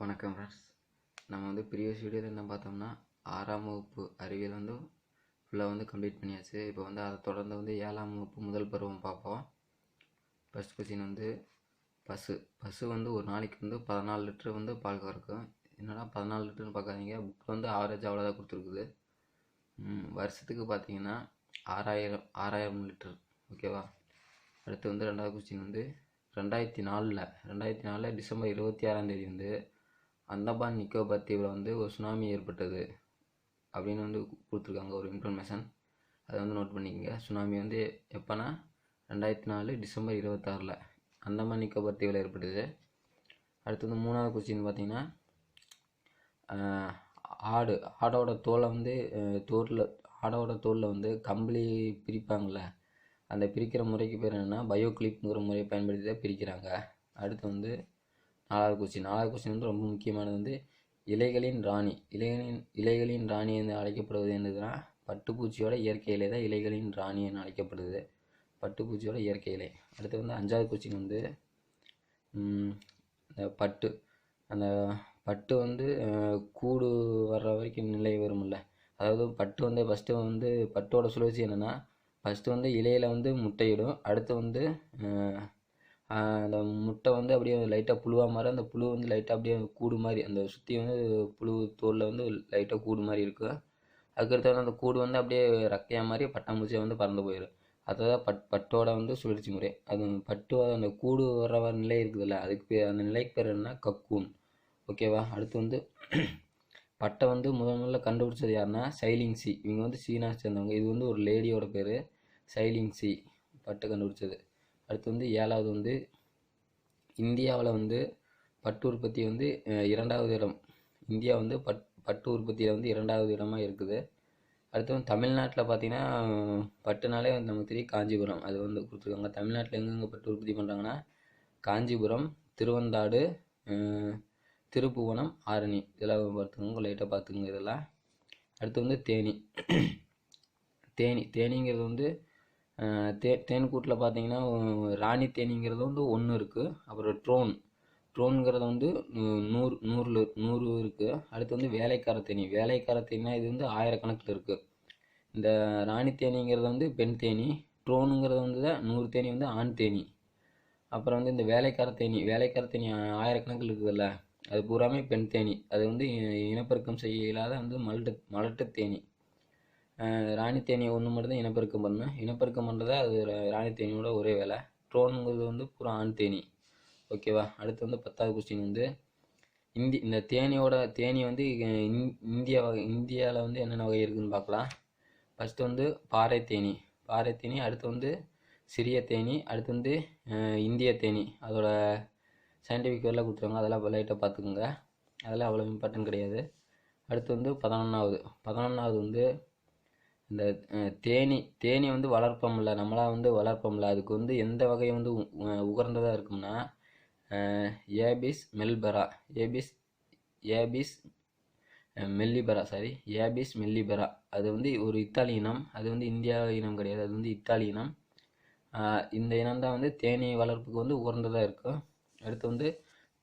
வணக்கம் ஃப்ரெண்ட்ஸ் நம்ம வந்து ப்ரீவியஸ் வீடியோவில் என்ன பார்த்தோம்னா ஆறாம் வகுப்பு அறிவியல் வந்து ஃபுல்லாக வந்து கம்ப்ளீட் பண்ணியாச்சு. இப்போ வந்து அதை தொடர்ந்து வந்து ஏழாம் வகுப்பு முதல் பருவம் பார்ப்போம். ஃபஸ்ட் கொஸ்டின் வந்து பசு. பசு வந்து ஒரு நாளைக்கு வந்து பதினாலு லிட்டர் வந்து பால் கறக்கும் என்னடா பதினாலு லிட்டர்னு பார்க்காதீங்க. புக்கில் வந்து ஆவரேஜ் அவ்வளோதான் கொடுத்துருக்குது. வருஷத்துக்கு பார்த்தீங்கன்னா ஆறாயிரம் ஆறாயிரம் லிட்டர். ஓகேவா அடுத்து வந்து ரெண்டாவது கொஸ்டின் வந்து ரெண்டாயிரத்தி நாலில் ரெண்டாயிரத்தி நாலில் டிசம்பர் இருபத்தி ஆறாம் தேதி வந்து அந்தமான் நிக்கோபார் தீவில் வந்து ஒரு சுனாமி ஏற்பட்டது அப்படின்னு வந்து கொடுத்துருக்காங்க ஒரு இன்ஃபர்மேஷன் அதை வந்து நோட் பண்ணிக்கங்க. சுனாமி வந்து எப்போனா ரெண்டாயிரத்தி நாலு டிசம்பர் இருபத்தாறில் அந்தமான் நிக்கோபார் தீவில் ஏற்பட்டது. அடுத்து வந்து மூணாவது கொஸ்டின் பார்த்தீங்கன்னா ஆடு ஆடோட தோலை வந்து தோலில் ஆடோட தோலில் வந்து கம்பளி பிரிப்பாங்கள்ல அந்த பிரிக்கிற முறைக்கு பேர் என்னென்னா பயோக்ளிப்ங்கிற முறையை பயன்படுத்தி தான் பிரிக்கிறாங்க. அடுத்து வந்து நாலாவது கொஸ்டின். நாலாவது கொஸ்டின் வந்து ரொம்ப முக்கியமானது வந்து இலைகளின் ராணி. இலைகளின் இலைகளின் ராணி என்று அழைக்கப்படுவது என்னதுன்னா பட்டுப்பூச்சியோட இயற்கை இலை தான் இலைகளின் ராணி என அழைக்கப்படுது. பட்டுப்பூச்சியோட இயற்கை இலை. அடுத்து வந்து அஞ்சாவது கொஸ்டின் வந்து இந்த பட்டு. அந்த பட்டு வந்து கூடு வர்ற வரைக்கும் நிலை வரும்ல. அதாவது பட்டு வந்து ஃபஸ்ட்டு வந்து பட்டோட சுழற்சி என்னென்னா ஃபஸ்ட்டு வந்து இலையில் வந்து முட்டையிடும். அடுத்து வந்து அந்த முட்டை வந்து அப்படியே லைட்டாக புழுவாக மாதிரி அந்த புழு வந்து லைட்டாக அப்படியே கூடு மாதிரி அந்த சுற்றி வந்து புழு தோலில் வந்து லைட்டாக கூடு மாதிரி இருக்கும் அதுக்கடுத்து வந்து அந்த கூடு வந்து அப்படியே ரெக்கையாக மாதிரி பட்டாம்பூச்சியாக வந்து பறந்து போயிடும் அதுதான் பட் பட்டோட வந்து சுழற்சி முறை. அது பட்டு அந்த கூடு வர்ற வர நிலை இருக்குதுல்ல அதுக்கு பேர் அந்த நிலைக்கு பேர் என்ன கக்கூன். ஓகேவா அடுத்து வந்து பட்டை வந்து முதல் முதல்ல கண்டுபிடிச்சது யாருன்னா சைலிங் சி. இவங்க வந்து சீனா சேர்ந்தவங்க. இது வந்து ஒரு லேடியோட பேர் சைலிங் சி பட்டை கண்டுபிடிச்சது. அடுத்து வந்து ஏழாவது வந்து இந்தியாவில் வந்து பட்டு உற்பத்தி வந்து இரண்டாவது இடம். இந்தியா வந்து பட் பட்டு உற்பத்தியில் வந்து இரண்டாவது இடமாக இருக்குது. அடுத்து வந்து தமிழ்நாட்டில் பார்த்தீங்கன்னா பட்டுனாலே வந்து நமக்கு தெரியும் காஞ்சிபுரம். அது வந்து கொடுத்துருக்காங்க. தமிழ்நாட்டில் எங்கெங்கே பட்டு உற்பத்தி பண்ணுறாங்கன்னா காஞ்சிபுரம் திருவந்தாடு திருப்புவனம் ஆரணி. இதெல்லாம் பார்த்துக்கோங்க. லைட்டாக பார்த்துக்கோங்க இதெல்லாம். அடுத்து வந்து தேனி. தேனி. தேனிங்கிறது வந்து தே தேன்கூட்டில் பார்த்தீங்கன்னா ராணி தேனிங்கிறது வந்து ஒன்று இருக்குது அப்புறம் ட்ரோன். ட்ரோனுங்கிறது வந்து நூறு நூறில் நூறு இருக்குது அடுத்து வந்து வேலைக்கார தேனி. வேலைக்கார தேனினா இது வந்து ஆயிரக்கணக்கில் இருக்குது இந்த ராணி தேனிங்கிறது வந்து பெண் தேனி. ட்ரோனுங்கிறது வந்து தான் நூறு தேனி வந்து ஆண் தேனி. அப்புறம் வந்து இந்த வேலைக்கார தேனி. வேலைக்கார தேனி ஆயிரக்கணக்கில் இருக்குதுல்ல. அது பூராமே பெண் தேனி. அது வந்து இனப்பெருக்கம் செய்ய இல்லாத வந்து மலட்டு மலட்டு தேனி. ராணி தேனி ஒன்று மட்டும்தான் இனப்பெருக்கம் பண்ணணும் இனப்பெருக்கம் பண்ணுறதா அது ராணி தேனியோட ஒரே வேலை. ட்ரோனுங்கிறது வந்து பூரா ஆண் தேனி. ஓகேவா அடுத்து வந்து பத்தாவது கொஸ்டின் வந்து இந்தி இந்த தேனியோட தேனி வந்து இந்தியா வகை இந்தியாவில் வந்து என்னென்ன வகை இருக்குதுன்னு பார்க்கலாம். ஃபஸ்ட்டு வந்து பாறை தேனி. பாறை தேனி அடுத்து வந்து சிறிய தேனி அடுத்து வந்து இந்திய தேனி. அதோட சயின்டிஃபிக் வேர்லாம் கொடுத்துருவாங்க அதெல்லாம் லைட்டாக பார்த்துக்குங்க. அதெல்லாம் அவ்வளோ இம்பார்ட்டன்ட் கிடையாது. அடுத்து வந்து பதினொன்றாவது பதினொன்றாவது வந்து இந்த தேனி தேனி வந்து வளர்ப்போம்ல நம்மளா வந்து வளர்ப்போம்ல அதுக்கு வந்து எந்த வகை வந்து உ- இருக்கும்னா Apis mellifera Apis Apis mellifera mellifera sorry Apis mellifera. அது வந்து ஒரு இத்தாலி இனம் அது வந்து இந்தியா இனம் கிடையாது அது வந்து இத்தாலி இனம். இந்த இனம் தான் வந்து தேனி வளர்ப்புக்கு வந்து உகர்ந்ததாக இருக்கும். அடுத்து வந்து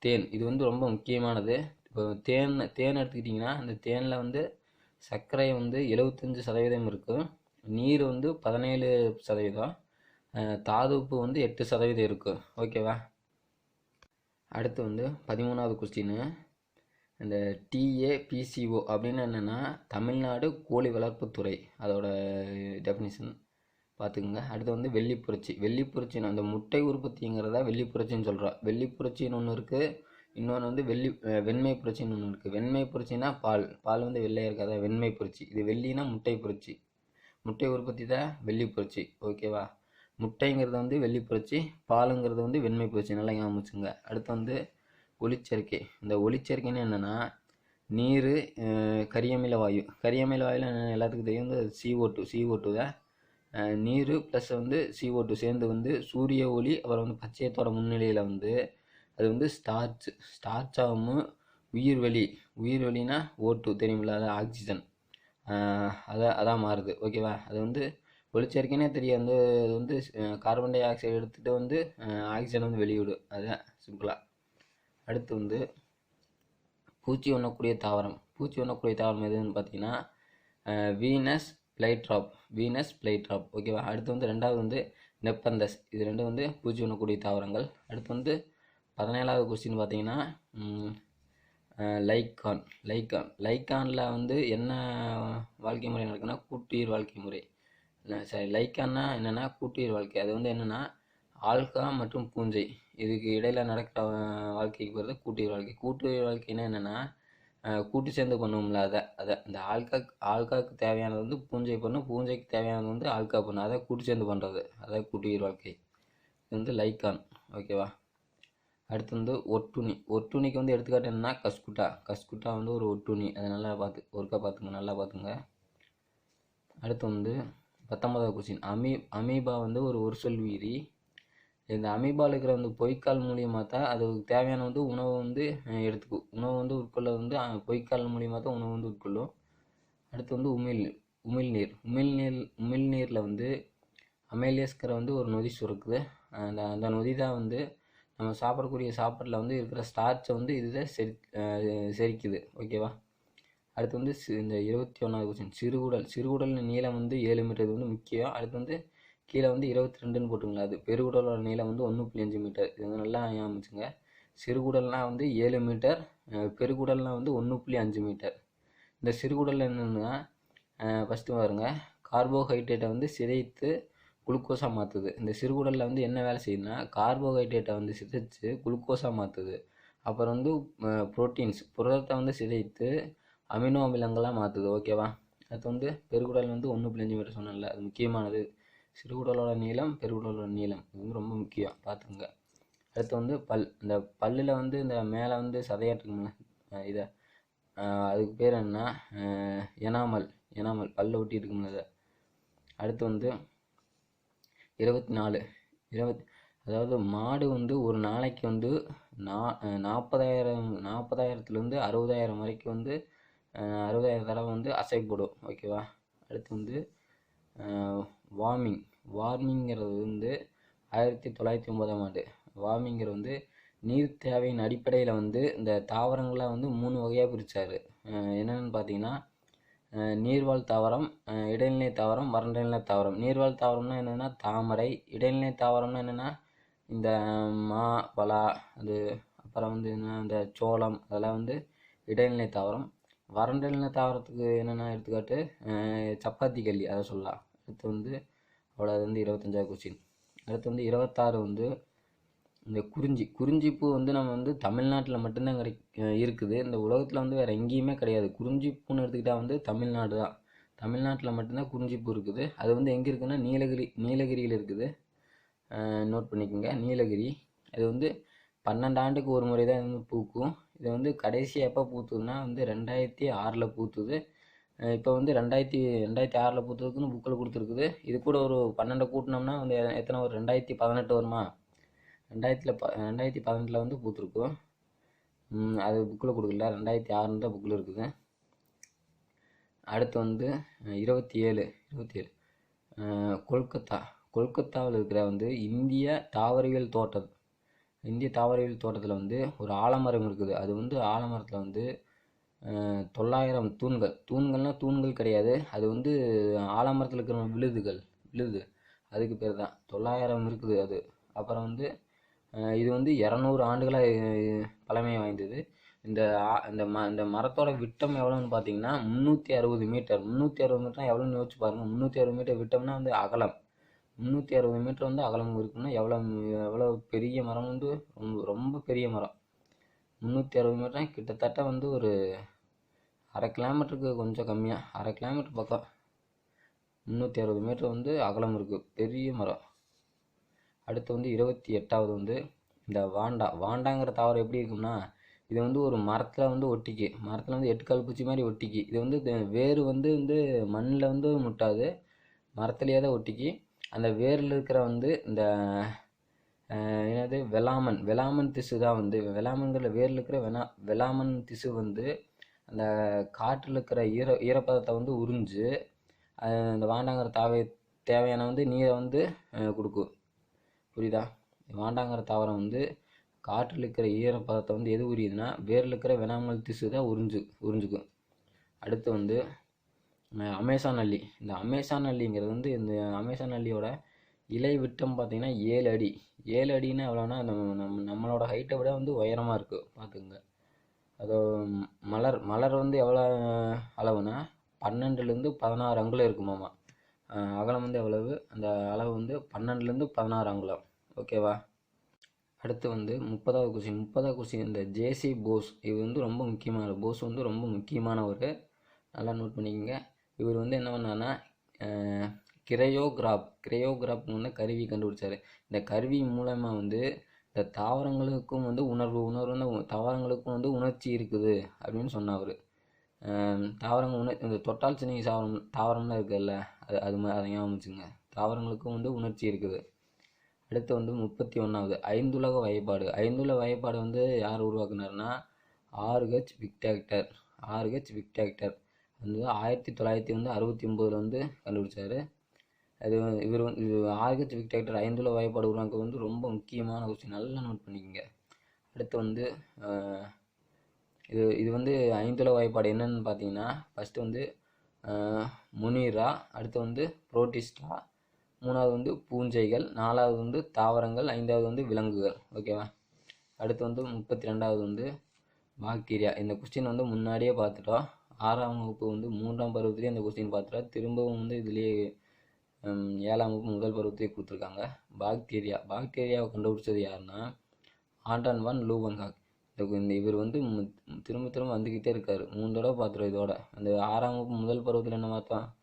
தேன் இது வந்து ரொம்ப முக்கியமானது. இப்போ தேன் தேன் எடுத்துக்கிட்டிங்கன்னா அந்த தேனில் வந்து சர்க்கரை வந்து எழுபத்தஞ்சு சதவீதம் இருக்குது நீர் வந்து பதினேழு சதவீதம். தாதுப்பு வந்து எட்டு சதவீதம் இருக்குது ஓகேவா? அடுத்து வந்து பதிமூணாவது கொஸ்டின்னு இந்த டிஏபிசிஓ அப்படின்னு என்னென்னா தமிழ்நாடு கோழி வளர்ப்புத்துறை அதோட டெஃபினிஷன் பார்த்துக்குங்க அடுத்து வந்து வெள்ளிப் புரட்சி வெள்ளி புரட்சின்னு அந்த முட்டை உற்பத்திங்கிறத வெள்ளிப்புரட்சின்னு சொல்கிறோம் வெள்ளிப்புரட்சின்னு ஒன்று இருக்குது இன்னொன்று வந்து வெள்ளி வெண்மை புரட்சின்னு ஒன்று இருக்குது வெண்மை புரட்சினா பால். பால் வந்து வெள்ளையாக இருக்காதா? வெண்மை புரட்சி. இது வெள்ளினா முட்டை புரட்சி. முட்டை உற்பத்தி தான் வெள்ளி புரட்சி. ஓகேவா முட்டைங்கிறது வந்து வெள்ளி புரட்சி. பாலுங்கிறது வந்து வெண்மை புரட்சி. நல்லா ஞாபகம் அடுத்து வந்து ஒளிச்சேர்க்கை. இந்த ஒளிச்சேர்க்கைன்னு என்னென்னா நீர் கரியமில வாயு. கரியமில வாயில் என்ன எல்லாத்துக்கும் தெரியும்? வந்து CO2 டூ சிஓ டூ தான். நீர் ப்ளஸ் வந்து சிஓ டூ சேர்ந்து வந்து சூரிய ஒளி அப்புறம் வந்து பச்சையத்தோட முன்னிலையில் வந்து அது வந்து ஸ்டார்ச் ஸ்டார்ச்சாகவும் உயிர் உயிர்வெளினா ஓட்டு தெரியுமில்ல அது ஆக்சிஜன் அதான் அதான் மாறுது. ஓகேவா அது வந்து ஒளிச்சேர்க்கைனே தெரியும் வந்து அது வந்து கார்பன் டை ஆக்சைடு எடுத்துகிட்டு வந்து ஆக்சிஜன் வந்து வெளியிடும் அதுதான் சிம்பிளாக அடுத்து வந்து பூச்சி உண்ணக்கூடிய தாவரம். பூச்சி உண்ணக்கூடிய தாவரம் எதுன்னு பார்த்தீங்கன்னா வீனஸ் பிளைட்ராப் வீனஸ் பிளைட்ராப் ஓகேவா அடுத்து வந்து ரெண்டாவது வந்து நெப்பந்தஸ் இது ரெண்டும் வந்து பூச்சி உண்ணக்கூடிய தாவரங்கள். அடுத்து வந்து பதினேழாவது கொஸ்டின் பார்த்தீங்கன்னா லைக்கான் லைக்கான் லைக்கானில் வந்து என்ன வாழ்க்கை முறை நடக்குன்னா கூட்டுயிர் வாழ்க்கை முறை. சரி லைக்கான்னா என்னென்னா கூட்டுயிர் வாழ்க்கை. அது வந்து என்னென்னா ஆல்கா மற்றும் பூஞ்சை. இதுக்கு இடையில் நடக்கிற வாழ்க்கைக்கு போகிறது கூட்டுயிர் வாழ்க்கை. கூட்டுயிர் வாழ்க்கைன்னா என்னென்னா கூட்டு சேர்ந்து பண்ணுவோம்ல அதை அதை. இந்த ஆல்கா ஆல்காக்கு தேவையானது வந்து பூஞ்சை பண்ணும் பூஞ்சைக்கு தேவையானது வந்து ஆல்கா பண்ணும் அதை கூட்டு சேர்ந்து பண்ணுறது அதான் கூட்டுயிர் வாழ்க்கை. இது வந்து லைக்கான் ஓகேவா? அடுத்து வந்து ஒட்டுணி ஒட்டுணிக்கு வந்து எடுத்துக்காட்டு என்னன்னா கஸ்குட்டா. கஸ்குட்டா வந்து ஒரு ஒட்டுணி அதை நல்லா பார்த்து ஒருக்கா பார்த்துங்க நல்லா பார்த்துங்க. அடுத்து வந்து பத்தொன்பதாவது கொஸ்டின் அமீ அமீபா வந்து ஒரு ஒரு சொல் உயிரி இந்த அமீபாவில் இருக்கிற வந்து பொய்க்கால் மூலியமாக தான் அதுக்கு தேவையான வந்து உணவை வந்து எடுத்துக்கும் உணவு வந்து உட்கொள்ள வந்து பொய்க்கால் மூலியமாக தான் உணவு வந்து உட்கொள்ளும். அடுத்து வந்து உமிழ் உமிழ்நீர் உமிழ்நீர் உமிழ்நீரில் வந்து அமேலியஸ்கரை வந்து ஒரு நொதி சுரக்குது. அந்த அந்த நொதி தான் வந்து நம்ம சாப்பிடக்கூடிய சாப்பாட்டில் வந்து இருக்கிற ஸ்டார்ச்சை வந்து இதுதான் செரி செரிக்குது. ஓகேவா அடுத்து வந்து சி- இந்த இருபத்தி ஒன்றாவது கொஸ்டின் சிறுகுடல். சிறுகுடல் நீளம் வந்து ஏழு மீட்டர் இது வந்து முக்கியம். அடுத்து வந்து கீழே வந்து இருபத்தி ரெண்டுன்னு போட்டுங்களா அது பெருகுடலோட நீளம் வந்து ஒன்று புள்ளி அஞ்சு மீட்டர் இது வந்து நல்லா ஞாபகம் சிறுகுடல்னால் வந்து ஏழு மீட்டர் பெருகுடல்னால் வந்து ஒன்று புள்ளி அஞ்சு மீட்டர் இந்த சிறுகுடல் என்னென்னா ஃபஸ்ட்டு பாருங்க. கார்போஹைட்ரேட்டை வந்து சிதைத்து குளுக்கோஸாக மாற்றுது இந்த சிறுகுடலில் வந்து என்ன வேலை செய்யுதுன்னா கார்போஹைட்ரேட்டை வந்து சிதைச்சு குளுக்கோஸாக மாற்றுது அப்புறம் வந்து புரோட்டீன்ஸ் புரதத்தை வந்து சிதைத்து அமினோ அமிலங்களாக மாற்றுது ஓகேவா அடுத்து வந்து பெருகுடல் வந்து ஒன்று பிழைஞ்சு அஞ்சு மீட்டர் சொன்னேன்ல அது முக்கியமானது. சிறுகுடலோட நீளம் பெருகுடலோட நீளம் இது வந்து ரொம்ப முக்கியம். பார்த்துங்க அடுத்து வந்து பல் இந்த பல்லில் வந்து இந்த மேலே வந்து சதையாட்டுங்கள இதை அதுக்கு பேர் என்ன? எனாமல் எனாமல் பல்ல ஒட்டி இருக்கும்ல இதை. அடுத்து வந்து இருபத்தி நாலு இருபத் அதாவது மாடு வந்து ஒரு நாளைக்கு வந்து நா நாற்பதாயிரம் நாற்பதாயிரத்துலேருந்து அறுபதாயிரம் வரைக்கும் வந்து அறுபதாயிரம் தடவை வந்து அசைப்படும் ஓகேவா அடுத்து வந்து வார்மிங். வார்மிங்கிறது வந்து ஆயிரத்தி தொள்ளாயிரத்தி ஒன்பதாம் ஆண்டு. வார்மிங்கிற வந்து நீர் தேவையின் அடிப்படையில் வந்து இந்த தாவரங்களை வந்து மூணு வகையாக பிரித்தார் என்னென்னு பார்த்தீங்கன்னா நீர்வாழ் தாவரம் இடைநிலை தாவரம் வறண்ட நிலை தாவரம். நீர்வாழ் தாவரம்னா என்னென்னா தாமரை இடைநிலை தாவரம்னா என்னென்னா இந்த மா பலா அது அப்புறம் வந்து என்ன இந்த சோளம் அதெல்லாம் வந்து இடைநிலை தாவரம். வறண்ட நிலை தாவரத்துக்கு என்னென்னா எடுத்துக்காட்டு சப்பாத்தி கல்லி அதை சொல்லலாம். அடுத்து வந்து அவ்வளோ அது வந்து இருபத்தஞ்சாவது கொஸ்டின் அடுத்து வந்து இருபத்தாறு வந்து இந்த குறிஞ்சி குறிஞ்சி பூ வந்து நம்ம வந்து தமிழ்நாட்டில் மட்டும்தான் கிடை இருக்குது. இந்த உலகத்தில் வந்து வேறு எங்கேயுமே கிடையாது. குறிஞ்சி பூன்னு எடுத்துக்கிட்டால் வந்து தமிழ்நாடு தான். தமிழ்நாட்டில் மட்டும்தான் குறிஞ்சி பூ இருக்குது. அது வந்து எங்கே இருக்குன்னா நீலகிரி நீலகிரியில் இருக்குது. நோட் பண்ணிக்கோங்க. நீலகிரி. அது வந்து பன்னெண்டு ஆண்டுக்கு ஒரு முறை தான் வந்து பூக்கும். இது வந்து கடைசியாக எப்போ பூத்துதுன்னா வந்து ரெண்டாயிரத்தி ஆறில் பூத்துது. இப்போ வந்து ரெண்டாயிரத்தி ரெண்டாயிரத்தி ஆறில் பூத்ததுக்குன்னு புக்கில் கொடுத்துருக்குது. இது கூட ஒரு பன்னெண்டை கூட்டினோம்னா வந்து எ- எத்தனை ஒரு ரெண்டாயிரத்தி பதினெட்டு வருமா? ரெண்டாயிரத்தில் ப ரெண்டாயிரத்தி பதினெட்டில் வந்து பூத்துருக்கும் அது புக்கில் கொடுக்கல. ரெண்டாயிரத்தி ஆறுன்னு தான் புக்கில் இருக்குது. அடுத்து வந்து இருபத்தி ஏழு இருபத்தி ஏழு கொல்கத்தா. கொல்கத்தாவில் இருக்கிற வந்து இந்திய தாவரவியல் தோட்டம். இந்திய தாவரவியல் தோட்டத்தில் வந்து ஒரு ஆலமரம் இருக்குது. அது வந்து ஆலமரத்தில் வந்து தொள்ளாயிரம் தூண்கள். தூண்கள்னால் தூண்கள் கிடையாது. அது வந்து ஆலமரத்தில் இருக்கிற விழுதுகள் விழுது. அதுக்கு பேர் தான். தொள்ளாயிரம் இருக்குது அது. அப்புறம் வந்து இது வந்து இரநூறு ஆண்டுகளாக பழமை வாய்ந்தது. இந்த இந்த ம இந்த மரத்தோட விட்டம் எவ்வளோன்னு பார்த்தீங்கன்னா முந்நூற்றி அறுபது மீட்டர். முந்நூற்றி அறுபது மீட்டர்னா எவ்வளோன்னு யோசிச்சு பாருங்கள் முந்நூற்றி அறுபது மீட்டர் விட்டோம்னா வந்து அகலம். முந்நூற்றி அறுபது மீட்டர் வந்து அகலம் இருக்குன்னா எவ்வளோ எவ்வளோ பெரிய மரம் வந்து ரொம்ப ரொம்ப பெரிய மரம். முந்நூற்றி அறுபது மீட்டர் கிட்டத்தட்ட வந்து ஒரு அரை கிலோமீட்டருக்கு கொஞ்சம் கம்மியாக அரை கிலோமீட்டர் பக்கம். முந்நூற்றி அறுபது மீட்டர் வந்து அகலம் இருக்குது பெரிய மரம். அடுத்து வந்து இருபத்தி எட்டாவது வந்து இந்த வாண்டா வாண்டாங்கிற தாவரம் எப்படி இருக்கும்னா இது வந்து ஒரு மரத்தில் வந்து ஒட்டிக்கு. மரத்தில் வந்து எட்டுக்கால் பூச்சி மாதிரி ஒட்டிக்கு. இது வந்து வேர் வந்து வந்து மண்ணில் வந்து முட்டாது. மரத்துலேயே தான் ஒட்டிக்கு. அந்த வேரில் இருக்கிற வந்து இந்த என்னது? வெளாமன். வெளாமன் திசு தான் வந்து வெளாமன்கிற வேரில் இருக்கிற வெனா வெளாமன் திசு வந்து அந்த காற்றில் இருக்கிற ஈர ஈரப்பதத்தை வந்து உறிஞ்சு அந்த வாண்டாங்கிற தாவை தேவையான வந்து நீரை வந்து கொடுக்கும். புரியுதா? வாண்டாங்கிற தாவரம் வந்து காற்றில் இருக்கிற ஈரப்பதத்தை வந்து எது உரியுதுன்னா வேரில் இருக்கிற வெனாமல் திசு தான் உறிஞ்சு உறிஞ்சுக்கும். அடுத்து வந்து அமேசான் அல்லி இந்த அமேசான் அல்லிங்கிறது வந்து இந்த அமேசான் அல்லியோட இலை விட்டம் பார்த்திங்கன்னா ஏழு அடி. ஏழு அடின்னா எவ்வளோன்னா நம்ம நம்ம நம்மளோட ஹைட்டை விட வந்து உயரமாக இருக்குது பார்த்துக்குங்க. அது மலர் மலர் வந்து எவ்வளோ அளவுனா பன்னெண்டுலேருந்து பதினாறு அங்குலம் இருக்குமாமா. அகலம் வந்து எவ்வளவு? அந்த அளவு வந்து பன்னெண்டுலேருந்து பதினாறு அங்குலம் ஓகேவா அடுத்து வந்து முப்பதாவது கொஸ்டின் முப்பதாவது கொஸ்டின் இந்த ஜேசி போஸ் இது வந்து ரொம்ப முக்கியமான போஸ் வந்து ரொம்ப முக்கியமானவர் நல்லா நோட் பண்ணிக்கோங்க. இவர் வந்து என்ன பண்ணான்னா கிரையோகிராப் கிரையோகிராப் வந்து கருவி கண்டுபிடிச்சார். இந்த கருவி மூலமாக வந்து இந்த தாவரங்களுக்கும் வந்து உணர்வு உணர்வு வந்து தாவரங்களுக்கும் வந்து உணர்ச்சி இருக்குது அப்படின்னு சொன்னார். தாவரங்கள் உணர் இந்த தொட்டால் சின்ன தாவரம் தாவரம்லாம் இருக்குல்ல? அது அது மாதிரி அதை ஞாபகம் வச்சுங்க தாவரங்களுக்கும் வந்து உணர்ச்சி இருக்குது. அடுத்து வந்து முப்பத்தி ஒன்றாவது ஐந்துலக வகைப்பாடு. ஐந்துலக வகைப்பாடு வந்து யார் உருவாக்குனாருன்னா ஆர்ஹெச் விக்டாக்டர். ஆர்ஹெச் விக்டாக்டர். வந்து ஆயிரத்தி தொள்ளாயிரத்தி வந்து அறுபத்தி ஒம்போதில் வந்து கண்டுபிடிச்சார். அது இவர் வந்து ஆர்ஹெச் விக்டாக்டர் ஐந்துல வகைப்பாடு உருவாக்க வந்து ரொம்ப முக்கியமான கொஸ்டின் நல்லா நோட் பண்ணிக்கோங்க. அடுத்து வந்து இது இது வந்து ஐந்துல வகைப்பாடு என்னென்னு பார்த்தீங்கன்னா ஃபஸ்ட்டு வந்து முனிரா அடுத்து வந்து புரோட்டிஸ்டா மூணாவது வந்து பூஞ்சைகள் நாலாவது வந்து தாவரங்கள் ஐந்தாவது வந்து விலங்குகள். ஓகேவா அடுத்து வந்து முப்பத்தி ரெண்டாவது வந்து பாக்டீரியா. இந்த கொஸ்டின் வந்து முன்னாடியே பார்த்துட்டோம். ஆறாம் வகுப்பு வந்து மூன்றாம் பருவத்திலேயே இந்த கொஸ்டின் பார்த்துட்டோம். திரும்பவும் வந்து இதுலேயே ஏழாம் வகுப்பு முதல் பருவத்திலே கொடுத்துருக்காங்க. பாக்டீரியா. பாக்டீரியாவை கண்டுபிடிச்சது யாருன்னா ஆண்டன் வான் லூவன்ஹாக். இந்த இந்த இவர் வந்து மு- திரும்ப திரும்ப வந்துக்கிட்டே இருக்கார். மூணு தடவை பார்த்துருவோம் இதோட. அந்த ஆறாம் வகுப்பு முதல் பருவத்தில் என்ன பார்த்தோம்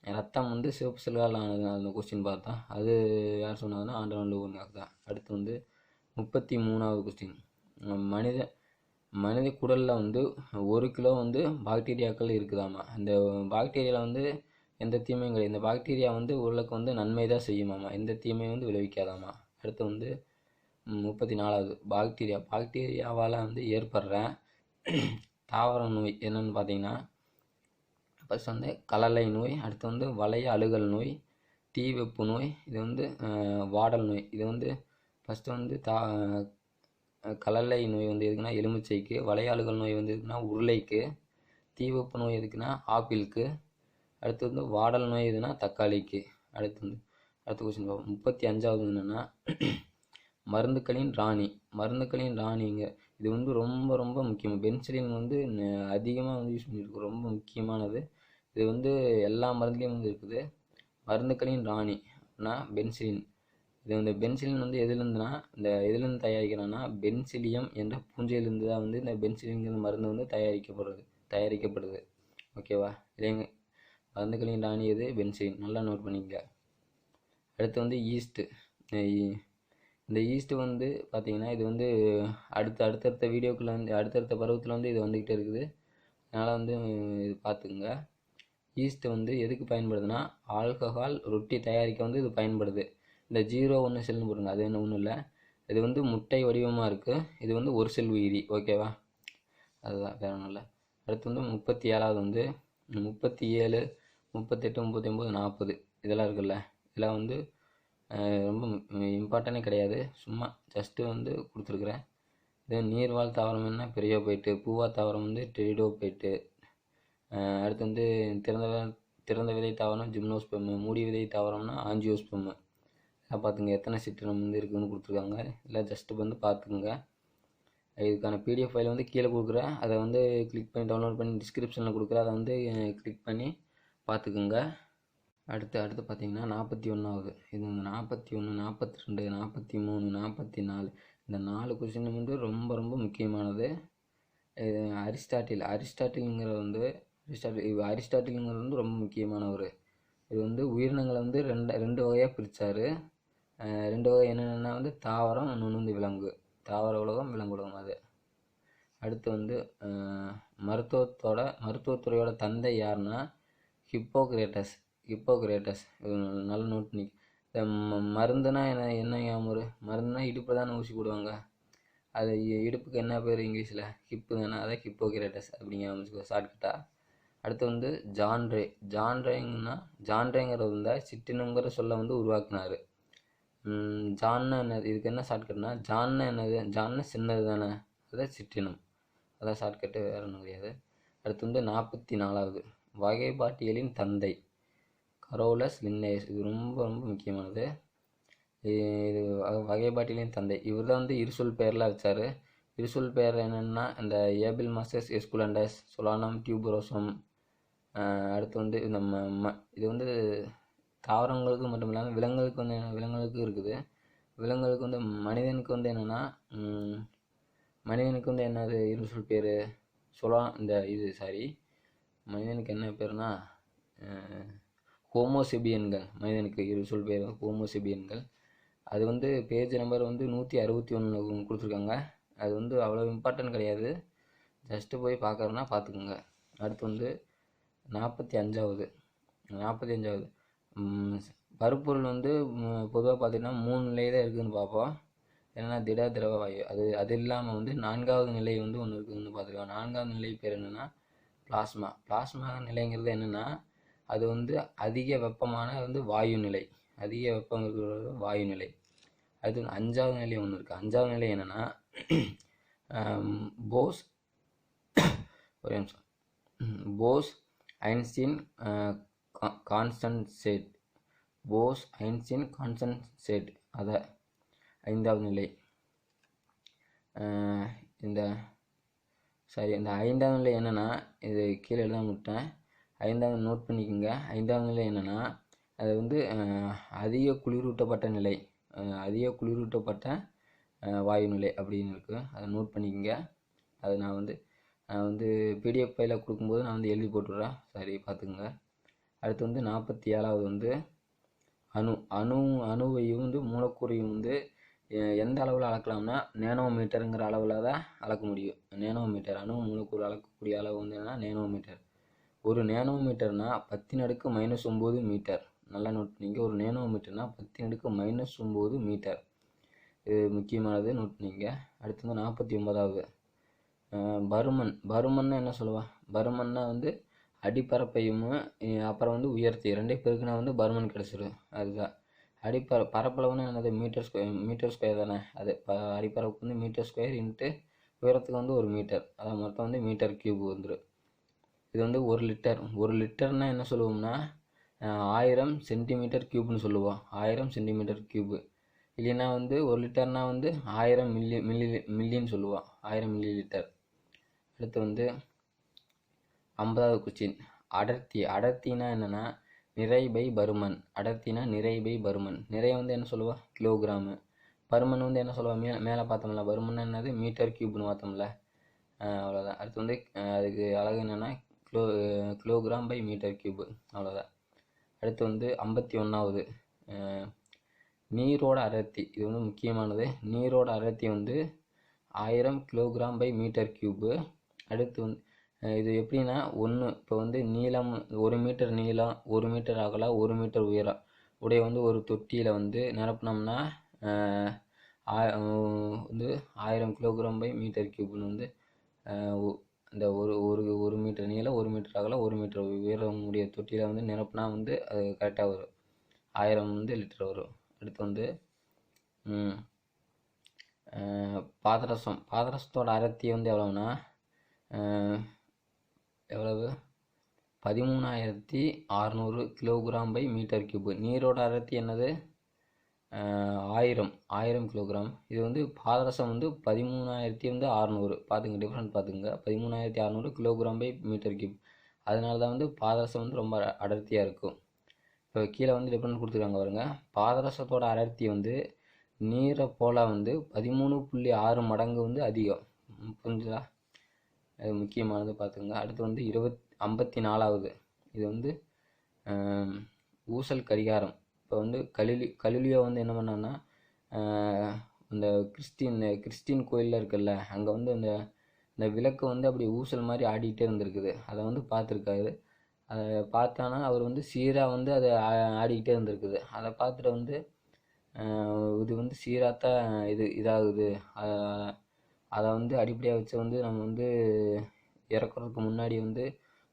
ரத்தம் வந்து சிவப்பு செல்வால் ஆனது அந்த கொஸ்டின் பார்த்தோம் அது யார் சொன்னாங்கன்னா ஆண்டவன் லூவன்ஹாக் தான். அடுத்து வந்து முப்பத்தி மூணாவது கொஸ்டின் மனித மனித குடலில் வந்து ஒரு கிலோ வந்து பாக்டீரியாக்கள் இருக்குதாமா? அந்த பாக்டீரியாவில் வந்து எந்த தீமையும் கிடையாது. இந்த பாக்டீரியா வந்து உடலுக்கு வந்து நன்மை தான் செய்யுமாமா? எந்த தீமையும் வந்து விளைவிக்காதாமா? அடுத்து வந்து முப்பத்தி நாலாவது பாக்டீரியா. பாக்டீரியாவால் வந்து ஏற்படுற தாவர நோய் என்னன்னு பார்த்தீங்கன்னா ஃபஸ்ட் வந்து கலலை நோய் அடுத்து வந்து வளைய அழுகல் நோய் தீ வெப்பு நோய் இது வந்து வாடல் நோய். இது வந்து ஃபஸ்ட்டு வந்து தா கலலை நோய் வந்து எதுக்குன்னா எலுமிச்சைக்கு வளைய அழுகல் நோய் வந்து எதுக்குன்னா உருளைக்கு தீ வெப்பு நோய் எதுக்குன்னா ஆப்பிளுக்கு அடுத்து வந்து வாடல் நோய் எதுனா தக்காளிக்கு. அடுத்து வந்து அடுத்த கொஸ்டின் பார்ப்போம். முப்பத்தி அஞ்சாவது என்னென்னா மருந்துக்களின் ராணி மருந்துக்களின் ராணிங்க. இது வந்து ரொம்ப ரொம்ப முக்கியம் பென்சிலின் வந்து அதிகமாக வந்து யூஸ் பண்ணியிருக்கு. ரொம்ப முக்கியமானது. இது வந்து எல்லா மருந்துலேயும் வந்து இருக்குது. மருந்துக்களின் ராணி அப்படின்னா பென்சிலின். இது இந்த பென்சிலின் வந்து எதுலேருந்துனா இந்த எதுலேருந்து தயாரிக்கிறான்னா பென்சிலியம் என்ற பூஞ்சையிலேருந்து தான் வந்து இந்த பென்சிலின்கிற மருந்து வந்து தயாரிக்கப்படுறது தயாரிக்கப்படுது. ஓகேவா இல்லைங்க மருந்துகளின் ராணி எது? பென்சிலின். நல்லா நோட் பண்ணிக்கங்க. அடுத்து வந்து ஈஸ்ட்டு இந்த ஈஸ்ட்டு வந்து பார்த்திங்கன்னா இது வந்து அடுத்த அடுத்தடுத்த வீடியோக்குள்ள வந்து அடுத்தடுத்த பருவத்தில் வந்து இது வந்துக்கிட்டே இருக்குது. அதனால் வந்து இது பார்த்துக்குங்க ஈஸ்ட்டு வந்து எதுக்கு பயன்படுதுன்னா ஆல்கஹால் ரொட்டி தயாரிக்க வந்து இது பயன்படுது. இந்த ஜீரோ ஒன்று செல்னு போடுங்க அது என்ன ஒன்றும் இல்லை இது வந்து முட்டை வடிவமாக இருக்குது இது வந்து ஒரு செல் உயிரி ஓகேவா? அதுதான் வேற ஒன்றும் இல்லை. அடுத்து வந்து முப்பத்தி ஏழாவது வந்து முப்பத்தி ஏழு முப்பத்தெட்டு முப்பத்தி ஒம்பது நாற்பது இதெல்லாம் இருக்குல்ல. இதெல்லாம் வந்து ரொம்ப இம்பார்ட்டனே கிடையாது. சும்மா ஜஸ்ட்டு வந்து கொடுத்துருக்குறேன். இது நீர்வாழ் தாவரம் என்ன? பெரிய போயிட்டு பூவா தாவரம் வந்து டெரிடோ போயிட்டு அடுத்து வந்து திறந்த திறந்த விதை தாவரம் ஜிம்னோஸ்பெம்மு மூடி விதை தாவரம்னா ஆஞ்சியோஸ்பெம்மு எல்லாம் பார்த்துங்க எத்தனை சிற்றினம் வந்து இருக்குதுன்னு கொடுத்துருக்காங்க. இல்லை ஜஸ்ட்டு வந்து பார்த்துக்குங்க இதுக்கான பிடிஎஃப் ஃபைல் வந்து கீழே கொடுக்குறேன். அதை வந்து கிளிக் பண்ணி டவுன்லோட் பண்ணி டிஸ்கிரிப்ஷனில் கொடுக்குறேன். அதை வந்து கிளிக் பண்ணி பார்த்துக்குங்க அடுத்து அடுத்து பார்த்தீங்கன்னா நாற்பத்தி ஒன்றாவது இது வந்து நாற்பத்தி ஒன்று நாற்பத்தி ரெண்டு நாற்பத்தி மூணு நாற்பத்தி நாலு இந்த நாலு கொஷின் வந்து ரொம்ப ரொம்ப முக்கியமானது இது அரிஸ்டாட்டில். அரிஸ்டாட்டிலுங்கிறது வந்து அரிஸ்டாட்டில் இது அரிஸ்டாட்டிலுங்கிறது வந்து ரொம்ப முக்கியமானவர். இது வந்து உயிரினங்களை வந்து ரெண்டு ரெண்டு வகையாக பிரித்தார் ரெண்டு வகை என்னென்னா வந்து தாவரம் இன்னொன்று வந்து விலங்கு. தாவர உலகம் விலங்கு உலகம் அது. அடுத்து வந்து மருத்துவத்தோட மருத்துவத்துறையோட தந்தை யாருன்னா ஹிப்போக்ரேட்டஸ். ஹிப்போக்ரேட்டஸ் கிரேட்டஸ் நல்ல நோட் பண்ணி இந்த மருந்துனா என்ன என்ன ஞாபகம் மருந்துனா இடுப்பு தானே ஊசி போடுவாங்க. அது இடுப்புக்கு என்ன பேர் இங்கிலீஷில்? ஹிப்பு தானே. அதை ஹிப்போக்ரேட்டஸ் அப்படிங்க அமைச்சுக்கோ ஷார்ட்கட்டாக அடுத்து வந்து ஜான்ரே. ஜான்ரேங்கன்னா ஜான்ரேங்கிறது வந்து சிற்றினங்கிற சொல்ல வந்து உருவாக்குனார். ம், ஜான்னா என்னது இதுக்கு என்ன ஷார்ட்கட்னா ஜான்னா என்னது? ஜான்னா சின்னது தானே. அதான் சிற்றினம். அதான் ஷார்ட்கட்டு வேற ஒன்றும் கிடையாது. அடுத்து வந்து நாற்பத்தி நாலாவது. வகைப்பாட்டியலின் தந்தை. கரோலஸ் லின்னேஸ் இது ரொம்ப ரொம்ப முக்கியமானது. இது வகைப்பாட்டிலையும் தந்தை. இவர் தான் வந்து இருசொல் பெயர்லாம் வச்சார் இருசொல் பெயர் என்னென்னா இந்த Abelmoschus esculentus Solanum tuberosum அடுத்து வந்து இந்த ம ம- இது வந்து தாவரங்களுக்கு மட்டும் இல்லாமல் விலங்குகளுக்கு வந்து என்ன- இருக்குது. விலங்குகளுக்கு வந்து மனிதனுக்கு வந்து என்னென்னா மனிதனுக்கு வந்து என்னது இருசொல் பேர்? சொலா இந்த இது சாரி. மனிதனுக்கு என்ன பேருனா ஹோமோசெபியன்கள் மனிதனுக்கு இரு சொல் பேர் ஹோமோசெபியன்கள் அது வந்து பேஜ் நம்பர் வந்து நூற்றி அறுபத்தி ஒன்று கொடுத்துருக்காங்க. அது வந்து அவ்வளோ இம்பார்ட்டன்ட் கிடையாது. ஜஸ்ட்டு போய் பார்க்குறோன்னா பார்த்துக்குங்க. அடுத்து வந்து நாற்பத்தி அஞ்சாவது. நாற்பத்தி அஞ்சாவது. பருப்பொருள் வந்து பொதுவாக பார்த்தீங்கன்னா மூணு நிலையில் தான் இருக்குதுன்னு பார்ப்போம். என்னென்னா திட திரவ வாயு. அது அது இல்லாமல் வந்து நான்காவது நிலை வந்து ஒன்று இருக்குதுன்னு பார்த்துருக்கோம் நான்காவது நிலை பேர் என்னென்னா பிளாஸ்மா. பிளாஸ்மா நிலைங்கிறது என்னென்னா அது வந்து அதிக வெப்பமான வந்து வாயு நிலை அதிக வெப்பம் இருக்கிறது வாயு நிலை அது அஞ்சாவது நிலை ஒன்று இருக்குது அஞ்சாவது நிலை என்னென்னா போஸ் ஒரே நிமிஷம். Bose Einstein condensate Bose Einstein condensate அதை ஐந்தாவது நிலை. இந்த சரி இந்த ஐந்தாவது நிலை என்னென்னா இது கீழே எழுத விட்டேன். ஐந்தாவது நோட் பண்ணிக்கோங்க. ஐந்தாவது நிலை என்னென்னா அது வந்து அதிக குளிரூட்டப்பட்ட நிலை அதிக குளிரூட்டப்பட்ட வாயு நிலை அப்படின்னு இருக்குது அதை நோட் பண்ணிக்கோங்க. அது நான் வந்து நான் வந்து பிடிஎஃப் ஃபைலில் கொடுக்கும்போது நான் வந்து எழுதி போட்டுடுறேன். சரி பார்த்துக்குங்க. அடுத்து வந்து நாற்பத்தி ஏழாவது வந்து அணு அணு அணுவையும் வந்து மூலக்கூறையும் வந்து எந்த அளவில் அளக்கலாம்னா நேனோமீட்டருங்கிற அளவில் தான் அளக்க முடியும். நேனோமீட்டர் அணு மூலக்கூறு அளக்கக்கூடிய அளவு வந்து என்னன்னா நேனோமீட்டர் ஒரு நேனோமீட்டர்னா பத்தின் அடுக்கு மைனஸ் ஒம்பது மீட்டர் நல்லா நோட் பண்ணிங்க ஒரு நேனோமீட்டர்னா பத்தின் அடுக்கு மைனஸ் ஒம்பது மீட்டர் இது முக்கியமானது நோட் பண்ணிங்க அடுத்து வந்து நாற்பத்தி ஒன்பதாவது பருமன். பருமன்னா என்ன சொல்லுவா? பருமன்னா வந்து அடிப்பரப்பையும் அப்புறம் வந்து உயர்த்தி. ரெண்டே பேருக்குனா வந்து பருமன் கிடச்சிடும் அதுதான். அடிப்பர பரப்பளவுன்னா என்னது? மீட்டர் ஸ்கொயர் மீட்டர் ஸ்கொயர் தானே. அது ப அடிப்பரப்பு வந்து மீட்டர் ஸ்கொயர் இன்ட்டு உயரத்துக்கு வந்து ஒரு மீட்டர் அதான் மொத்தம் வந்து மீட்டர் கியூப் வந்துடும் இது வந்து ஒரு லிட்டர். ஒரு லிட்டர்னால் என்ன சொல்லுவோம்னா ஆயிரம் சென்டிமீட்டர் கியூப்னு சொல்லுவோம் ஆயிரம் சென்டிமீட்டர் கியூப். இல்லைன்னா வந்து ஒரு லிட்டர்னால் வந்து ஆயிரம் மில்லி மில்லி மில்லின்னு சொல்லுவோம் ஆயிரம் மில்லி லிட்டர். அடுத்து வந்து ஐம்பதாவது கொஸ்டின். அடர்த்தி. அடர்த்தினா என்னென்னா நிறை பை பருமன். அடர்த்தினா நிறை பை பருமன். நிறை வந்து என்ன சொல்லுவா? கிலோகிராமு. பருமன் வந்து என்ன சொல்லுவா? மே மேலே பார்த்தோம்ல. பருமன் என்னது? மீட்டர் கியூப்னு பார்த்தோம்ல. அவ்வளோதான் அடுத்து வந்து அதுக்கு அழகு என்னென்னா kilo kilogram by metre cube அவ்வளோதான் அடுத்து வந்து ஐம்பத்தி ஒன்றாவது நீரோட அடர்த்தி. இது வந்து முக்கியமானது. நீரோட அடர்த்தி வந்து ஆயிரம் கிலோகிராம் பை மீட்டர் கியூப்பு அடுத்து வந்து இது எப்படின்னா ஒன்று இப்போ வந்து நீளம் ஒரு மீட்டர் நீளம் ஒரு மீட்டர் அகலம் ஒரு மீட்டர் உயரம். உடைய வந்து ஒரு தொட்டியில் வந்து நிரப்புனோம்னா ஆ- வந்து ஆயிரம் கிலோகிராம் பை மீட்டர் கியூப்னு வந்து அந்த இந்த ஒரு ஒரு ஒரு மீட்டர் நீளம் ஒரு மீட்டர் அகலம் ஒரு மீட்டர் உயரமுடைய தொட்டியில் வந்து நிரப்புனா வந்து அது கரெக்டாக வரும். ஆயிரம் வந்து லிட்டர் வரும். அடுத்து வந்து பாதரசம். பாதரசத்தோட அடர்த்தி வந்து எவ்வளோன்னா எவ்வளவு? பதிமூணாயிரத்தி அறநூறு கிலோகிராம் பை மீட்டர் கியூப் நீரோட அடர்த்தி என்னது? ஆயிரம் ஆயிரம் கிலோகிராம் இது வந்து பாதரசம் வந்து பதிமூணாயிரத்தி வந்து அறநூறு. பார்த்துங்க டிஃப்ரெண்ட் பார்த்துங்க பதிமூணாயிரத்தி அறநூறு கிலோகிராம் பை மீட்டர் கியூப் அதனால தான் வந்து பாதரசம் வந்து ரொம்ப அடர்த்தியாக இருக்கும். இப்போ கீழே வந்து டிஃப்ரெண்ட் கொடுத்துருக்காங்க பாருங்க. பாதரசத்தோட அடர்த்தி வந்து நீரை போல வந்து பதிமூணு புள்ளி ஆறு மடங்கு வந்து அதிகம். புரிஞ்சுதா? அது முக்கியமானது பார்த்துங்க அடுத்து வந்து இருபத் ஐம்பத்தி நாலாவது. இது வந்து ஊசல் கடிகாரம். இப்போ வந்து கலிலி கலிலியோ வந்து என்ன பண்ணான்னா இந்த கிறிஸ்டின் கிறிஸ்டின் கோயிலில் இருக்குல்ல அங்கே வந்து அந்த இந்த விளக்கு வந்து அப்படி ஊசல் மாதிரி ஆடிக்கிட்டே இருந்திருக்குது. அதை வந்து பார்த்துருக்காரு. அதை பார்த்தானா அவர் வந்து சீராக வந்து அதை ஆடிக்கிட்டே இருந்திருக்குது. அதை பார்த்துட்டு வந்து இது வந்து சீராத்தான் இது இதாகுது. அதை வந்து அடிப்படையாக வச்சு வந்து நம்ம வந்து இறக்குறதுக்கு முன்னாடி வந்து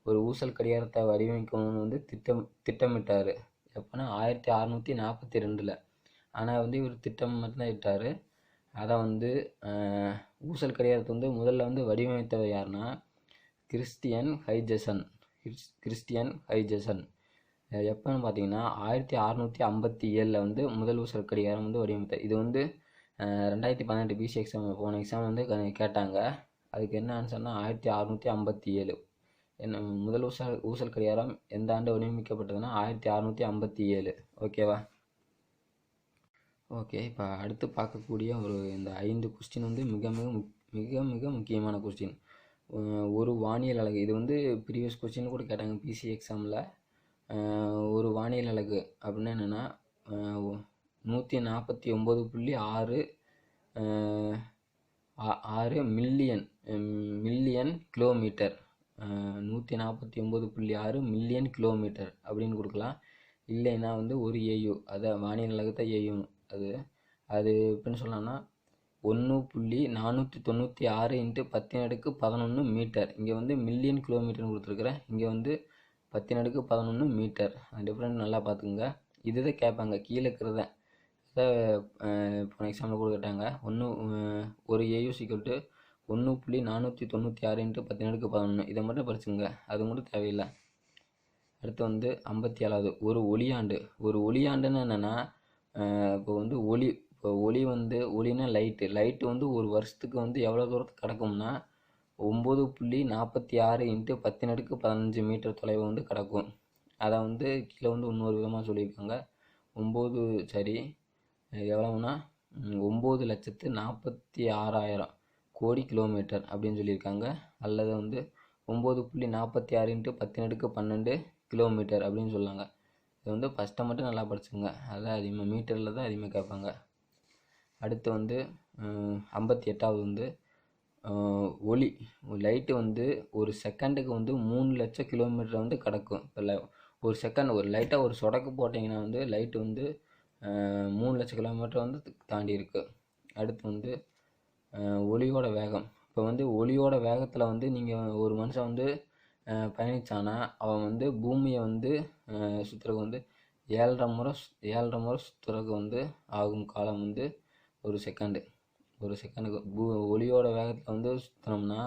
ஒரு ஊசல் கடிகாரத்தை வடிவமைக்கணும்னு வந்து திட்டம் திட்டமிட்டார். எப்போனா ஆயிரத்தி அறநூற்றி நாற்பத்தி ரெண்டில் ஆனால் வந்து இவர் திட்டம் மட்டும்தான் இட்டார். அதை வந்து ஊசல் கடிகாரத்தை வந்து முதல்ல வந்து வடிவமைத்தவர் யாருன்னா Christian Huygens. Chris Christian Huygens. எப்போன்னு பார்த்தீங்கன்னா ஆயிரத்தி அறநூற்றி ஐம்பத்தி ஏழில் வந்து முதல் ஊசல் கடிகாரம் வந்து வடிவமைத்தார். இது வந்து ரெண்டாயிரத்தி பதினெட்டு பிசி எக்ஸாம் போன எக்ஸாம் வந்து கேட்டாங்க. அதுக்கு என்ன ஆன்சர்னா ஆயிரத்தி அறநூற்றி ஐம்பத்தி ஏழு என்ன முதல் ஊசல் ஊசல் கடிகாரம் எந்த ஆண்டு வடிவமைக்கப்பட்டதுன்னா ஆயிரத்தி அறநூற்றி ஐம்பத்தி ஏழு. ஓகேவா? ஓகே இப்போ அடுத்து பார்க்கக்கூடிய ஒரு இந்த ஐந்து கொஸ்டின் வந்து மிக மிக முக்- மிக மிக முக்கியமான கொஸ்டின் ஒரு வானியல் அலகு இது வந்து ப்ரீவியஸ் கொஸ்டின் கூட கேட்டாங்க பிசி எக்ஸாமில் ஒரு வானியல் அலகு அப்படின்னா என்னென்னா நூற்றி நாற்பத்தி ஒம்பது புள்ளி ஆறு ஆ- ஆறு மில்லியன் மில்லியன் கிலோமீட்டர். நூற்றி நாற்பத்தி ஒம்பது புள்ளி ஆறு மில்லியன் கிலோமீட்டர் அப்படின்னு கொடுக்கலாம். இல்லைன்னா வந்து ஒரு ஏயு அதை வானியல் அலகத்தை ஏயு அது. அது எப்படின்னு சொல்லலாம்னா ஒன்று புள்ளி நானூற்றி தொண்ணூற்றி ஆறு இன்ட்டு பத்தின் அடுக்கு பதினொன்று மீட்டர். இங்கே வந்து மில்லியன் கிலோமீட்டர்னு கொடுத்துருக்குறேன் இங்கே வந்து பத்தின் அடுக்கு பதினொன்று மீட்டர். அந்த டிஃப்ரெண்ட் நல்லா பார்த்துக்குங்க. இதுதான் கேட்பாங்க. கீழே இருக்கிறத இப்போ எக்ஸாம்பிள் எக்ஸாமில் ஒன்று ஒரு ஏயு சீக்கிரட்டு ஒன்று புள்ளி நானூற்றி தொண்ணூற்றி ஆறு இன்ட்டு பத்தின் பதினொன்று இதை மட்டும் படிச்சுங்க அது மட்டும் தேவையில்லை. அடுத்து வந்து ஐம்பத்தி ஏழாவது ஒரு ஒளியாண்டு. ஒரு ஒளியாண்டுன்னு என்னென்னா இப்போ வந்து ஒளி இப்போ ஒளி வந்து ஒளினா லைட்டு. லைட்டு வந்து ஒரு வருஷத்துக்கு வந்து எவ்வளோ தூரத்துக்கு கிடக்கும்னா ஒம்பது புள்ளி நாற்பத்தி ஆறு இன்ட்டு பத்தினடுக்கு பதினஞ்சு மீட்டர் தொலைவு வந்து கிடக்கும். அதை வந்து கீழே வந்து இன்னொரு விதமாக சொல்லியிருக்காங்க. ஒம்பது சரி எவ்வளோன்னா ஒம்பது லட்சத்து நாற்பத்தி ஆறாயிரம். கோடி கிலோமீட்டர் அப்படின்னு சொல்லியிருக்காங்க. அல்லது வந்து ஒம்பது புள்ளி நாற்பத்தி ஆறு இன்ட்டு பத்தினடுக்கு பன்னெண்டு கிலோமீட்டர் அப்படின்னு சொல்லாங்க இது வந்து ஃபஸ்ட்டை மட்டும் நல்லா படிச்சுங்க அதான் அதிகமாக மீட்டரில் தான் அதிகமாக கேட்பாங்க. அடுத்து வந்து ஐம்பத்தி எட்டாவது வந்து ஒளி. லைட்டு வந்து ஒரு செகண்டுக்கு வந்து மூணு லட்சம் கிலோமீட்டர் வந்து கிடக்கும். இப்போ ஒரு செகண்ட் ஒரு லைட்டாக ஒரு சொடக்கு போட்டிங்கன்னா வந்து லைட்டு வந்து மூணு லட்சம் கிலோமீட்டர் வந்து தாண்டி இருக்குது அடுத்து வந்து ஒளியோட வேகம். இப்போ வந்து ஒளியோட வேகத்தில் வந்து நீங்கள் ஒரு மனுஷன் வந்து பயணித்தானா பயணிச்சானா அவன் வந்து பூமியை வந்து சுற்றுறதுக்கு வந்து ஏழரை முறை ஏழரை முறை சுற்றுறதுக்கு வந்து ஆகும் காலம் வந்து ஒரு செகண்டு. ஒரு செகண்டுக்கு பூ ஒளியோட வேகத்தில் வந்து சுற்றினோம்னா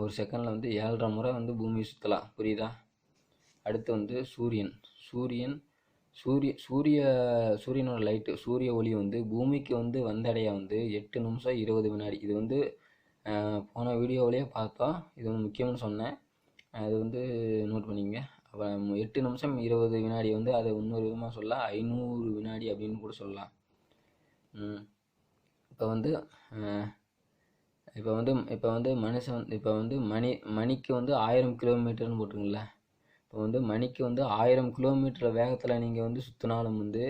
ஒரு செகண்டில் வந்து ஏழரை முறை வந்து பூமியை சுற்றலாம் புரியுதா? அடுத்து வந்து சூரியன். சூரியன் சூரிய சூரிய சூரியனோட லைட்டு சூரிய ஒளி வந்து பூமிக்கு வந்து வந்தடைய வந்து எட்டு நிமிஷம் இருபது வினாடி. இது வந்து போன வீடியோவிலேயே பார்த்தோம். இது வந்து முக்கியம்னு சொன்னேன். அது வந்து நோட் பண்ணிக்கோங்க. அப்புறம் எட்டு நிமிஷம் இருபது வினாடி வந்து அதை இன்னொரு விதமாக சொல்லலாம். ஐநூறு வினாடி அப்படின்னு கூட சொல்லலாம். இப்போ வந்து இப்போ வந்து இப்போ வந்து மனுஷன் இப்போ வந்து மணி மணிக்கு வந்து ஆயிரம் கிலோமீட்டர்னு போட்டுருங்கள இப்போ வந்து மணிக்கு வந்து ஆயிரம் கிலோமீட்டர் வேகத்தில் நீங்கள் வந்து சுற்றினாலும் வந்து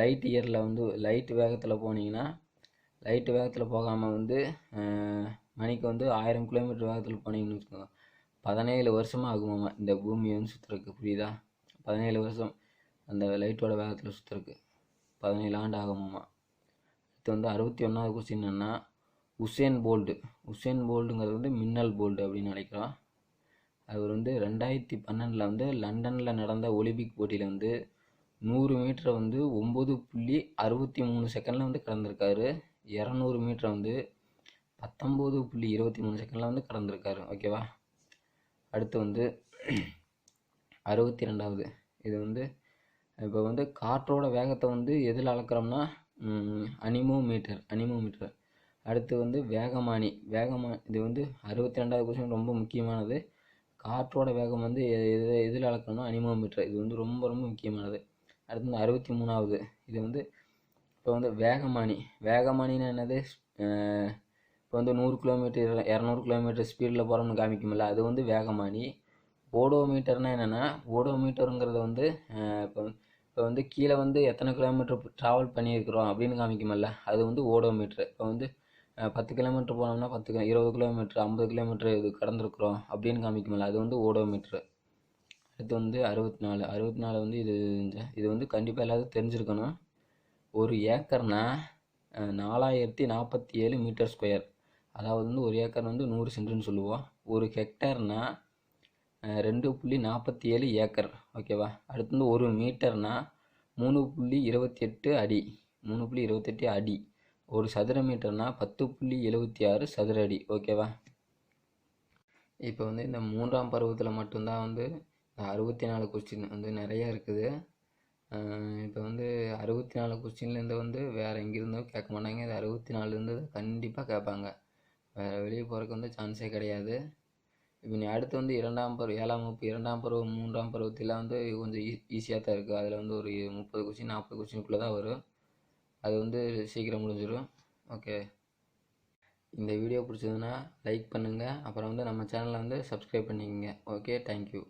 லைட் இயரில் வந்து லைட் வேகத்தில் போனீங்கன்னா லைட் வேகத்தில் போகாமல் வந்து மணிக்கு வந்து ஆயிரம் கிலோமீட்டர் வேகத்தில் போனீங்கன்னு வச்சுக்கோங்க. பதினேழு வருஷமாக ஆகுமாமா இந்த பூமியை வந்து சுற்றுறதுக்கு புரியுதா? பதினேழு வருஷம் அந்த லைட்டோட வேகத்தில் சுற்றுறதுக்கு பதினேழு ஆண்டு ஆகுமாமா? அடுத்து வந்து அறுபத்தி ஒன்றாவது கொஸ்டின் என்னென்னா உசேன் போல்டு உசேன் போல்டுங்கிறது வந்து மின்னல் போல்டு அப்படின்னு நினைக்கிறோம். அவர் வந்து ரெண்டாயிரத்தி பன்னெண்டில் வந்து லண்டனில் நடந்த ஒலிம்பிக் போட்டியில் வந்து நூறு மீட்டரை வந்து ஒம்பது புள்ளி அறுபத்தி மூணு செகண்டில் வந்து கடந்திருக்காரு. இரநூறு மீட்டரை வந்து பத்தொம்போது புள்ளி இருபத்தி மூணு செகண்டில் வந்து கடந்திருக்காரு. ஓகேவா அடுத்து வந்து அறுபத்தி ரெண்டாவது இது வந்து இப்போ வந்து காற்றோட வேகத்தை வந்து எதில் அளக்குறோம்னா அனிமோ மீட்டர் அனிமோ மீட்டர் அடுத்து வந்து வேகமானி வேகமா இது வந்து அறுபத்தி ரெண்டாவது கொஸ்டின் ரொம்ப முக்கியமானது. காற்றோட வேகம் வந்து எது எதில் அளக்கணும்னா அனிமோமீட்டர் இது வந்து ரொம்ப ரொம்ப முக்கியமானது. அடுத்து வந்து அறுபத்தி மூணாவது. இது வந்து இப்போ வந்து வேகமானி. வேகமானின்னு என்னது? இப்போ வந்து நூறு கிலோமீட்டர் இரநூறு கிலோமீட்டர் ஸ்பீடில் போகிறோம்னு காமிக்குமில்ல அது வந்து வேகமானி. ஓடோமீட்டர்னால் என்னென்னா ஓடோமீட்டருங்கிறது வந்து இப்போ இப்போ வந்து கீழே வந்து எத்தனை கிலோமீட்டர் ட்ராவல் பண்ணியிருக்கிறோம் அப்படின்னு காமிக்குமில்ல அது வந்து ஓடோமீட்ரு இப்போ வந்து பத்து கிலோமீட்டர் போனோம்னா பத்து கிலோ இருபது கிலோமீட்ரு ஐம்பது கிலோமீட்டர் இது கடந்திருக்கிறோம் அப்படின்னு காமிக்குமில்ல அது வந்து ஓடோமீட்ரு அடுத்து வந்து அறுபத்தி நாலு அறுபத்தி நாலு வந்து இது இது வந்து கண்டிப்பாக எல்லாரும் தெரிஞ்சிருக்கணும். ஒரு ஏக்கர்னா நாலாயிரத்தி நாற்பத்தி ஏழு மீட்டர் ஸ்கொயர் அதாவது வந்து ஒரு ஏக்கர் வந்து நூறு சென்ட்டுன்னு சொல்லுவோம். ஒரு ஹெக்டர்னா ரெண்டு புள்ளி நாற்பத்தி ஏழு ஏக்கர் ஓகேவா அடுத்து வந்து ஒரு மீட்டர்னா மூணு புள்ளி இருபத்தி எட்டு அடி. மூணு புள்ளி இருபத்தெட்டு அடி. ஒரு சதுர மீட்டர்னால் பத்து புள்ளி எழுபத்தி ஆறு சதுர அடி. ஓகேவா? இப்போ வந்து இந்த மூன்றாம் பருவத்தில் மட்டும்தான் வந்து இந்த அறுபத்தி நாலு கொஸ்டின் வந்து நிறையா இருக்குது. இப்போ வந்து அறுபத்தி நாலு கொஸ்டின்லேருந்து வந்து வேறு எங்கேருந்தோ கேட்க மாட்டாங்க. இது அறுபத்தி நாலுலேருந்து கண்டிப்பாக கேட்பாங்க. வேறு வெளியே போகிறதுக்கு வந்து சான்ஸே கிடையாது. இப்போ நீ அடுத்து வந்து இரண்டாம் பருவம் ஏழாம் வகுப்பு இரண்டாம் பருவம் மூன்றாம் பருவத்திலாம் வந்து கொஞ்சம் ஈ ஈஸியாக தான் இருக்குது அதில் வந்து ஒரு முப்பது கொஸ்டின் நாற்பது கொஸ்டினுக்குள்ளே தான் வரும். அது வந்து சீக்கிரம் முடிஞ்சிடும் ஓகே இந்த வீடியோ பிடிச்சதுன்னா லைக் பண்ணுங்கள் அப்புறம் வந்து நம்ம சேனலை வந்து சப்ஸ்கிரைப் பண்ணிக்கோங்க. Okay thank you